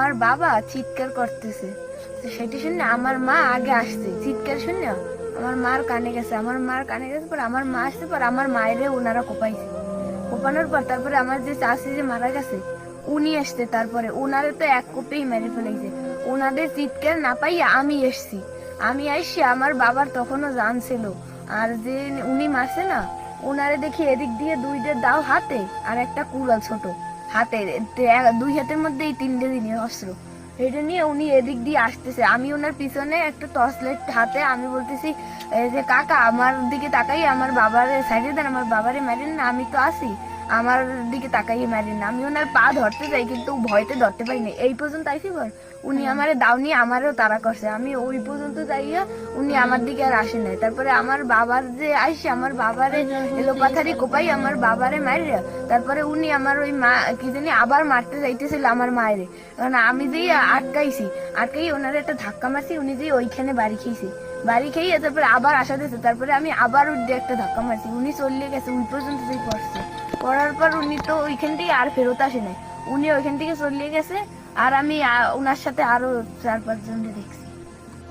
আমার বাবা চিৎকার করতেছে। সেটি শুনে আমার মা আগে আসছে। চিৎকার শুনে আমার মার কানে গেছে। আমার মার কানে গেছে পর আমার মা আসছে পর আমার মায়েরে ওনারা কোপাইছে। কোপানোর পর তারপরে আমার যে চাষি যে মারা গেছে, উনি আসছে তারপরে। ওনারে তো এক কোপেই মেরে ফেলেছে। ওনাদের চিৎকার না পাইয়া আমি এসছি। আমি আইসি, আমার বাবার তখনও জান ছিল। আর যে উনি মারছে না ওনারে দেখি এদিক দিয়ে দুইটা দাও হাতে আর একটা কুড়াল ছোট। হাতে দুই হাতের মধ্যে এই তিনটে দিনের অস্ত্র। এটা নিয়ে উনি এদিক দিয়ে আসতেছে। আমি ওনার পিছনে একটা টর্চ লাইট হাতে, আমি বলতেছি যে কাকা, আমার দিকে তাকাই, আমার বাবারে, সাইডে দেন, আমার বাবারে মারেন না, আমি তো আসি আমার দিকে তাকাইয়ে মারেন না। আমি ওনার পা ধরতে যাই কিন্তু ভয়তে ধরতে পারিনি। এই পর্যন্ত আইসি বল উনি আমারে দাও নিয়ে আমারও তারা করছে। আমি ওই পর্যন্ত যাইয়া উনি আমার দিকে আর আসে নাই। তারপরে আমার বাবার যে আইসে আমার বাবারে এলো পাথারি কোপাই আমার বাবারে মারিয়া তারপরে উনি আমার ওই মা কি জানি আবার মারতে যাইতেছিল আমার মায়েরে। কারণ আমি যেই আটকাইছি আটকাই ওনার একটা ধাক্কা মারছি উনি যে ওইখানে বাড়ি খেয়েছি। বাড়ি খেয়ে তারপরে আবার আসা দিয়েছে তারপরে আমি আবার দিয়ে একটা ধাক্কা মারছি। উনি চলে গেছে ওই পর্যন্ত যেই পড়ছে। পড়ার পর উনি তো ওইখান থেকে আর ফেরত আসে নাই। উনি ওইখান থেকে চলিয়ে গেছে, আর আমি ওনার সাথে আরও চার পাঁচ জন দেখছি।